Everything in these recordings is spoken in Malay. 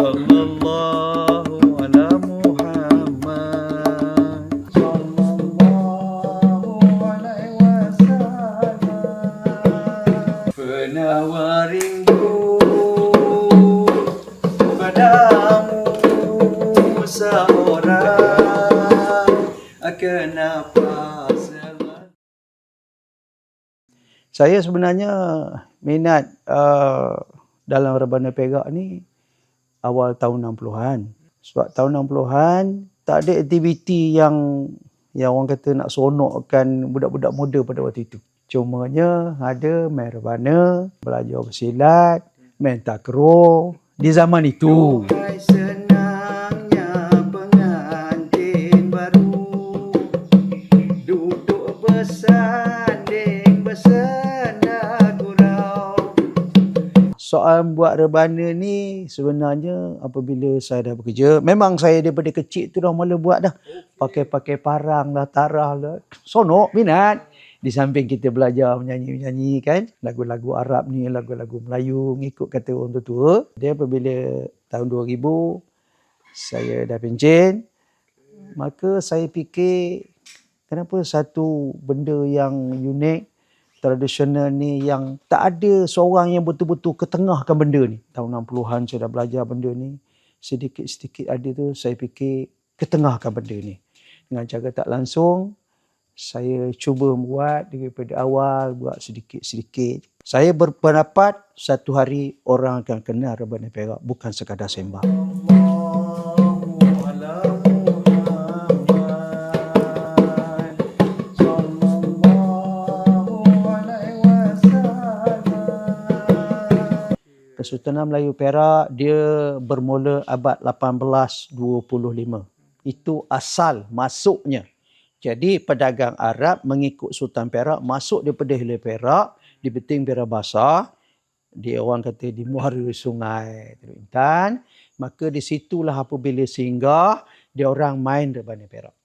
Sallallahu ala Muhammad. Sallallahu alaihi wasallam. Penawar rindu padamu seorang. Kenapa selalu? Saya sebenarnya minat uh, dalam Rebana Perak ni awal tahun 60-an. Sebab tahun 60-an tak ada aktiviti yang yang orang kata nak seronokkan budak-budak muda pada waktu itu. Cumanya ada main rebana, belajar bersilat, main takraw di zaman itu. Duduk bersanding Soal buat rebana ni sebenarnya apabila saya dah bekerja, memang saya daripada kecil tu dah mula buat dah. Pakai-pakai parang lah, tarah lah. Sonok, minat. Di samping kita belajar menyanyi-menyanyi kan. Lagu-lagu Arab ni, lagu-lagu Melayu ngikut kata orang tua-tua. Dia apabila tahun 2000 saya dah pencen, maka saya fikir kenapa satu benda yang unik tradisional ni yang tak ada seorang yang betul-betul ketengahkan benda ni. Tahun 60-an saya dah belajar benda ni. Sedikit-sedikit ada tu saya fikir ketengahkan benda ni. Dengan cara tak langsung saya cuba buat daripada awal buat sedikit-sedikit. Saya berpendapat satu hari orang akan kenal Rebana Perak bukan sekadar sembah. Kesultanan Melayu Perak dia bermula abad 1825. Itu asal masuknya. Jadi pedagang Arab mengikut Sultan Perak masuk daripada Hilir Perak di Beting Perak Basah. Dia orang kata di muara sungai Intan. Maka di situlah apabila singgah dia orang main Rebana Perak.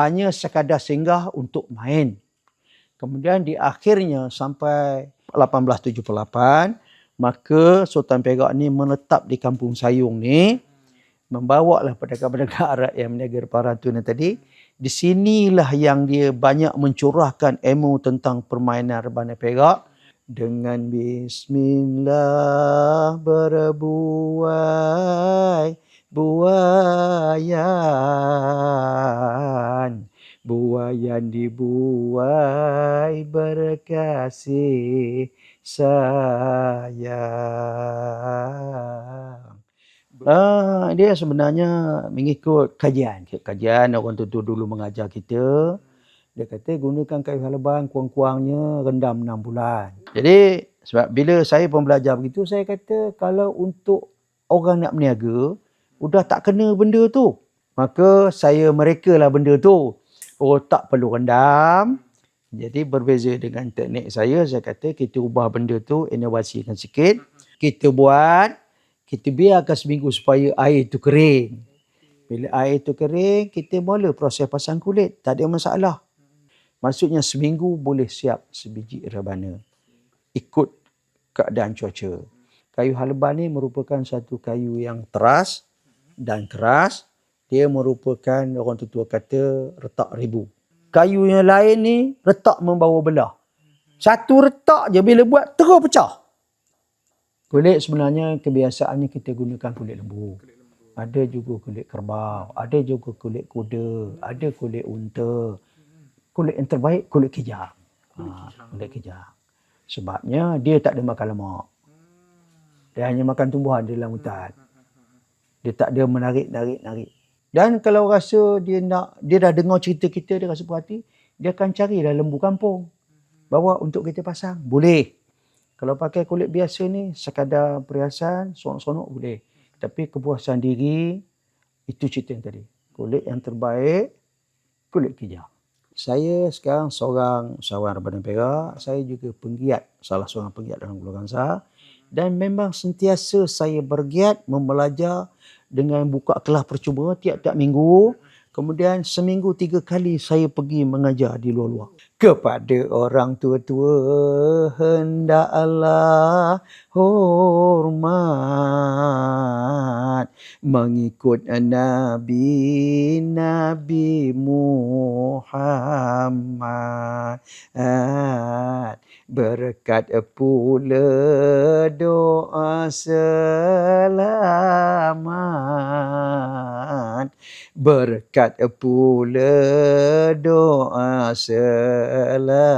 Hanya sekadar singgah untuk main. Kemudian di akhirnya sampai 1878 maka Sultan Perak ni menetap di Kampung Sayung ni membawa lah pedagang-pedagang Arab yang meniaga Parantunan tadi. Di sinilah yang dia banyak mencurahkan ilmu tentang permainan rebana perak. Dengan bismillah berbuai buayan buayan dibuai berkasih sayang Uh, dia sebenarnya mengikut kajian. Kajian orang tu dulu mengajar kita. Dia kata gunakan kayu halaban kurang-kurangnya rendam 6 bulan. Jadi sebab bila saya pun belajar begitu, saya kata kalau untuk orang nak berniaga, sudah tak kena benda tu. Maka saya mereka lah benda tu. Oh tak perlu rendam. Jadi berbeza dengan teknik saya, saya kata kita ubah benda tu, inovasikan sikit. Kita buat kita biarkan seminggu supaya air itu kering. Bila air itu kering, kita mula proses pasang kulit. Tak ada masalah. Maksudnya seminggu boleh siap sebiji rebana. Ikut keadaan cuaca. Kayu haleban ni merupakan satu kayu yang teras dan keras. Dia merupakan orang tua kata retak ribu. Kayu yang lain ni retak membawa belah. Satu retak je bila buat terus pecah. Kulit sebenarnya kebiasaannya kita gunakan kulit lembu. Ada juga kulit kerbau, ada juga kulit kuda, ada kulit unta. Kulit yang terbaik kulit kijang. Ha, kulit kijang. Sebabnya dia tak ada makan lemak. Dia hanya makan tumbuhan di dalam hutan. Dia tak ada menarik-narik-narik. Dan kalau rasa dia nak dia dah dengar cerita kita dia rasa puas dia akan cari dah lembu kampung. Bawa untuk kita pasang. Boleh. Kalau pakai kulit biasa ni sekadar perhiasan, sonok-sonok boleh. Tapi kepuasan diri itu cerita yang tadi. Kulit yang terbaik, kulit kijang. Saya sekarang seorang usahawan Rebana Perak. Saya juga penggiat, salah seorang penggiat dalam golongan saya. Dan memang sentiasa saya bergiat membelajar dengan buka kelas percuma tiap-tiap minggu. Kemudian seminggu tiga kali saya pergi mengajar di luar-luar. Kepada orang tua-tua hendaklah hormat. mengikut Nabi Nabi Muhammad berkat pula doa selamat. Berkat pula doa selamat